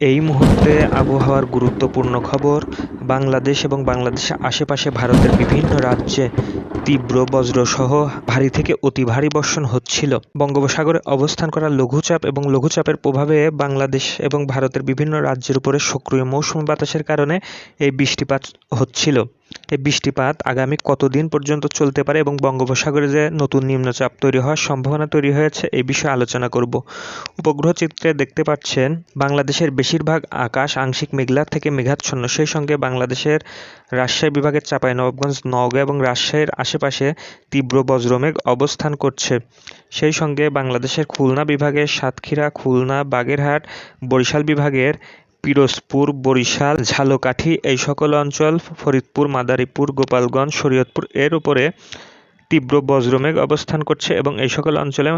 এই মুহূর্তে আবহাওয়ার গুরুত্বপূর্ণ খবর, বাংলাদেশ এবং বাংলাদেশের আশেপাশে ভারতের বিভিন্ন রাজ্যে তীব্র বজ্রসহ ভারী থেকে অতি ভারী বর্ষণ হচ্ছিল। বঙ্গোপসাগরে অবস্থান করা লঘুচাপ এবং লঘুচাপের প্রভাবে বাংলাদেশ এবং ভারতের বিভিন্ন রাজ্যের উপরে সক্রিয় মৌসুমি বাতাসের কারণে এই বৃষ্টিপাত হচ্ছিল। এই বৃষ্টিপাত আগামী কতদিন পর্যন্ত চলতে পারে এবং বঙ্গোপসাগরে যে নতুন নিম্নচাপ তৈরি হওয়ার সম্ভাবনা তৈরি হয়েছে, এই বিষয়ে আলোচনা করব। উপগ্রহ চিত্রে দেখতে পাচ্ছেন, বাংলাদেশের বেশিরভাগ আকাশ আংশিক মেঘলা থেকে মেঘাচ্ছন্ন। সেই সঙ্গে বাংলাদেশের রাজশাহী বিভাগের চাঁপাইনবাবগঞ্জ, নওগাঁ এবং রাজশাহীর আশেপাশে তীব্র বজ্রমেঘ অবস্থান করছে। সেই সঙ্গে বাংলাদেশের খুলনা বিভাগের সাতক্ষীরা, খুলনা, বাগেরহাট, বরিশাল বিভাগের পিরোজপুর, বরিশাল, ঝালকাঠি এই সকল অঞ্চল, ফরিদপুর, মাদারীপুর, গোপালগঞ্জ, শরীয়তপুর এর উপরে তীব্র বজ্রমেঘ অবস্থান করছে এবং এই সকল অঞ্চলে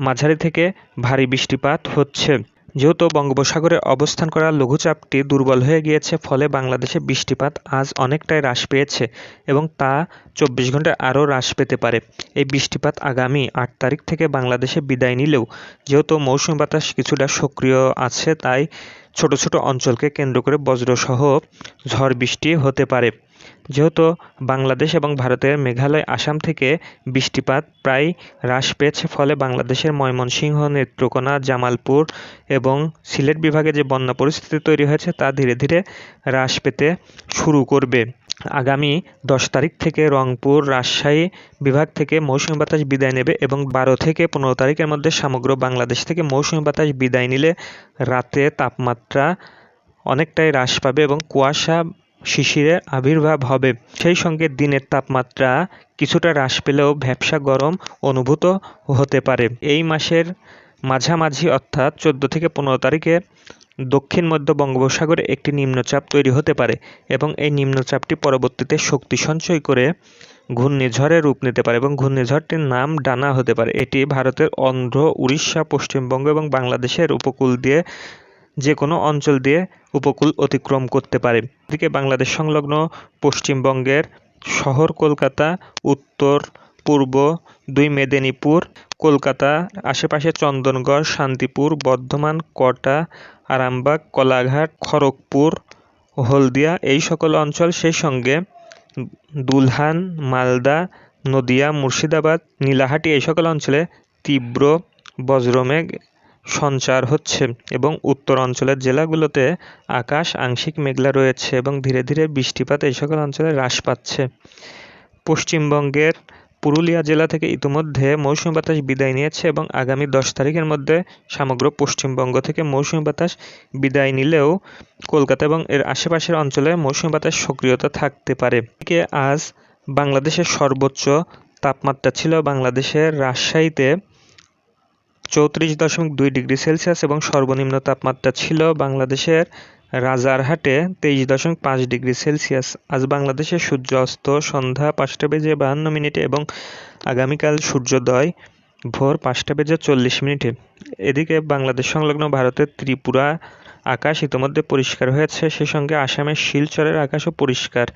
মাঝারি থেকে ভারী বৃষ্টিপাত হচ্ছে। যেহেতু বঙ্গোপসাগরে অবস্থান করা লঘুচাপটি দুর্বল হয়ে গিয়েছে, ফলে বাংলাদেশে বৃষ্টিপাত আজ অনেকটাই হ্রাস পেয়েছে এবং তা চব্বিশ ঘন্টায় আরও হ্রাস পেতে পারে। এই বৃষ্টিপাত আগামী আট তারিখ থেকে বাংলাদেশে বিদায় নিলেও যেহেতু মৌসুমি বাতাস কিছুটা সক্রিয় আছে, তাই ছোট ছোট অঞ্চলকে কেন্দ্র করে বজ্রসহ ঝড় বৃষ্টি হতে পারে। যেহেতু বাংলাদেশ এবং ভারতের মেঘালয়, আসাম থেকে বৃষ্টিপাত প্রায় হ্রাস পেয়েছে, ফলে বাংলাদেশের ময়মনসিংহ, নেত্রকোনা, জামালপুর এবং সিলেট বিভাগে যে বন্যা পরিস্থিতি তৈরি হয়েছে, তা ধীরে ধীরে হ্রাস পেতে শুরু করবে। আগামী দশ তারিখ থেকে রংপুর, রাজশাহী বিভাগ থেকে মৌসুমি বাতাস বিদায় নেবে এবং বারো থেকে পনেরো তারিখের মধ্যে সমগ্র বাংলাদেশ থেকে মৌসুমি বাতাস বিদায় নিলে রাতে তাপমাত্রা অনেকটাই হ্রাস পাবে এবং কুয়াশা শিশিরের আবির্ভাব হবে। সেই সঙ্গে দিনের তাপমাত্রা কিছুটা হ্রাস পেলেও ভ্যাপসা গরম অনুভূত হতে পারে। এই মাসের মাঝামাঝি অর্থাৎ চোদ্দ থেকে পনেরো তারিখে দক্ষিণ মধ্য বঙ্গোপসাগরে একটি নিম্নচাপ তৈরি হতে পারে এবং এই নিম্নচাপটি পরবর্তীতে শক্তি সঞ্চয় করে ঘূর্ণিঝড়ে রূপ নিতে পারে এবং ঘূর্ণিঝড়টির নাম ডানা হতে পারে। এটি ভারতের অন্ধ্র, উড়িষ্যা, পশ্চিমবঙ্গ এবং বাংলাদেশের উপকূল দিয়ে যে কোনো অঞ্চল দিয়ে উপকূল অতিক্রম করতে পারে। এদিকে বাংলাদেশ সংলগ্ন পশ্চিমবঙ্গের শহর কলকাতা, উত্তর, পূর্ব দুই মেদিনীপুর, কলকাতা, আশেপাশে চন্দনগড়, শান্তিপুর, বর্ধমান, কটা, আরামবাগ, কোলাঘাট, খড়গপুর, হলদিয়া এই সকল অঞ্চল সেই সঙ্গে দুলহান, মালদা, নদিয়া, মুর্শিদাবাদ, নীলাহাটি এই সকল অঞ্চলে তীব্র বজ্রমেঘ সঞ্চার হচ্ছে এবং উত্তর অঞ্চলের জেলাগুলোতে আকাশ, আংশিক মেঘলা রয়েছে এবং ধীরে ধীরে বৃষ্টিপাত এই সকল অঞ্চলে হ্রাস পাচ্ছে। পশ্চিমবঙ্গের পুরুলিয়া জেলা থেকে ইতিমধ্যে মৌসুমী বাতাস বিদায় নিয়েছে এবং আগামী দশ তারিখের মধ্যে সমগ্র পশ্চিমবঙ্গ থেকে মৌসুমি বাতাস বিদায় নিলেও কলকাতা এবং এর আশেপাশের অঞ্চলে মৌসুমি বাতাস সক্রিয়তা থাকতে পারে। আজ বাংলাদেশের সর্বোচ্চ তাপমাত্রা ছিল বাংলাদেশের রাজশাহীতে চৌত্রিশ দশমিক দুই ডিগ্রি সেলসিয়াস এবং সর্বনিম্ন তাপমাত্রা ছিল বাংলাদেশের রাজারহাটে তেইশ দশমিক পাঁচ ডিগ্রি সেলসিয়াস। আজ বাংলাদেশের সূর্য অস্ত সন্ধ্যা পাঁচটা বেজে বাহান্ন মিনিটে এবং আগামীকাল সূর্যোদয় ভোর পাঁচটা বেজে চল্লিশ মিনিটে। এদিকে বাংলাদেশ সংলগ্ন ভারতের ত্রিপুরা আকাশ ইতিমধ্যে পরিষ্কার হয়েছে। সে সঙ্গে আসামের শিলচরের আকাশও পরিষ্কার।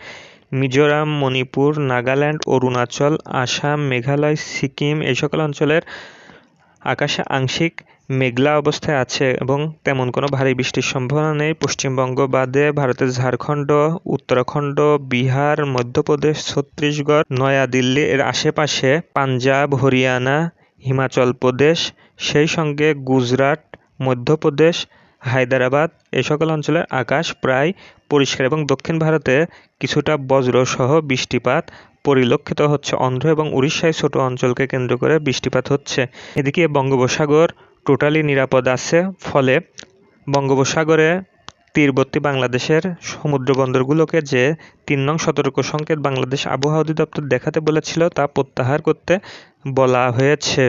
মিজোরাম, মণিপুর, নাগাল্যান্ড, অরুণাচল, আসাম, মেঘালয়, সিকিম এই সকল অঞ্চলের আকাশে আংশিক মেঘলা অবস্থায় আছে এবং তেমন কোনো ভারী বৃষ্টির সম্ভাবনা নেই। পশ্চিমবঙ্গ বাদে ভারতের ঝাড়খণ্ড, উত্তরাখণ্ড, বিহার, মধ্যপ্রদেশ, ছত্তিশগড়, নয়াদিল্লি এর আশেপাশে পাঞ্জাব, হরিয়ানা, হিমাচল প্রদেশ, সেই সঙ্গে গুজরাট, মধ্যপ্রদেশ, হায়দ্রাবাদ এই সকল অঞ্চলের আকাশ প্রায় পরিষ্কার এবং দক্ষিণ ভারতে কিছুটা বজ্রসহ বৃষ্টিপাত পরিলক্ষিত হচ্ছে অন্ধ্র এবং উড়িষ্যায় ছোট অঞ্চলকে কেন্দ্র করে বৃষ্টিপাত হচ্ছে। এদিকে বঙ্গোপসাগর টোটালি নিরাপদ আছে, ফলে বঙ্গোপসাগরে তীরবর্তী বাংলাদেশের সমুদ্র বন্দরগুলোকে যে তিন নং সতর্ক সংকেত বাংলাদেশ আবহাওয়া অধিদপ্তর দেখাতে বলেছিল, তা প্রত্যাহার করতে বলা হয়েছে।